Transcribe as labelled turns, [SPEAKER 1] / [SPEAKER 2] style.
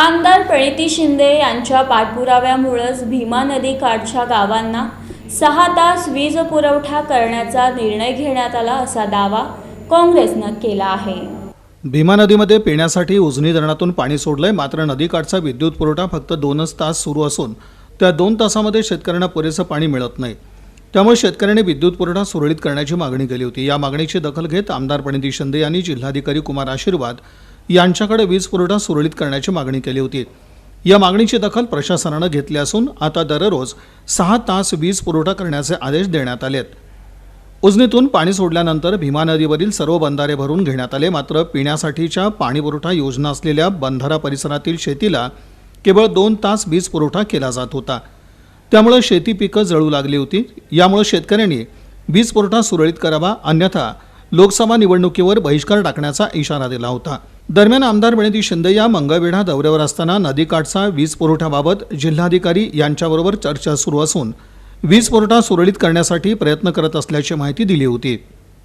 [SPEAKER 1] आमदार प्रणिती शिंदे यांच्या पाठपुराव्यामुळंच भीमा नदी काठच्या गावांना सहा तास वीज पुरवठा करण्याचा निर्णय घेण्यात आला असा दावा काँग्रेसनं केला आहे.
[SPEAKER 2] भीमा नदीमध्ये पिण्यासाठी उजनी धरणातून पाणी सोडलंय. मात्र नदीकाठचा विद्युत पुरवठा फक्त दोनच तास सुरू असून त्या दोन तासामध्ये शेतकऱ्यांना पुरेसं पाणी मिळत नाही. त्यामुळे शेतकऱ्यांनी विद्युत पुरवठा सुरळीत करण्याची मागणी केली होती. या मागणीची दखल घेत आमदार प्रणिती शिंदे यांनी जिल्हाधिकारी कुमार आशीर्वाद यांच्याकडे वीज पुरवठा सुरळीत करण्याची मागणी केली होती. या मागणीची दखल प्रशासनानं घेतली असून आता दररोज सहा तास वीज पुरवठा करण्याचे आदेश देण्यात आलेत. उजनीतून पाणी सोडल्यानंतर भीमा नदीवरील सर्व बंधारे भरून घेण्यात आले. मात्र पिण्यासाठीच्या पाणीपुरवठा योजना असलेल्या बंधारा परिसरातील शेतीला केवळ दोन तास वीज पुरवठा केला जात होता. त्यामुळे शेती पिकं जळू लागली होती. यामुळे शेतकऱ्यांनी वीज पुरवठा सुरळीत करावा अन्यथा लोकसभा निवडणुकीवर बहिष्कार टाकण्याचा इशारा दिला होता. दरम्यान आमदार प्रणिती शिंदे या मंगळवेढा दौऱ्यावर असताना नदीकाठचा वीज पुरवठ्याबाबत जिल्हाधिकारी यांच्याबरोबर चर्चा सुरू असून वीज पुरवठा सुरळीत करण्यासाठी प्रयत्न करत असल्याची माहिती दिली होती.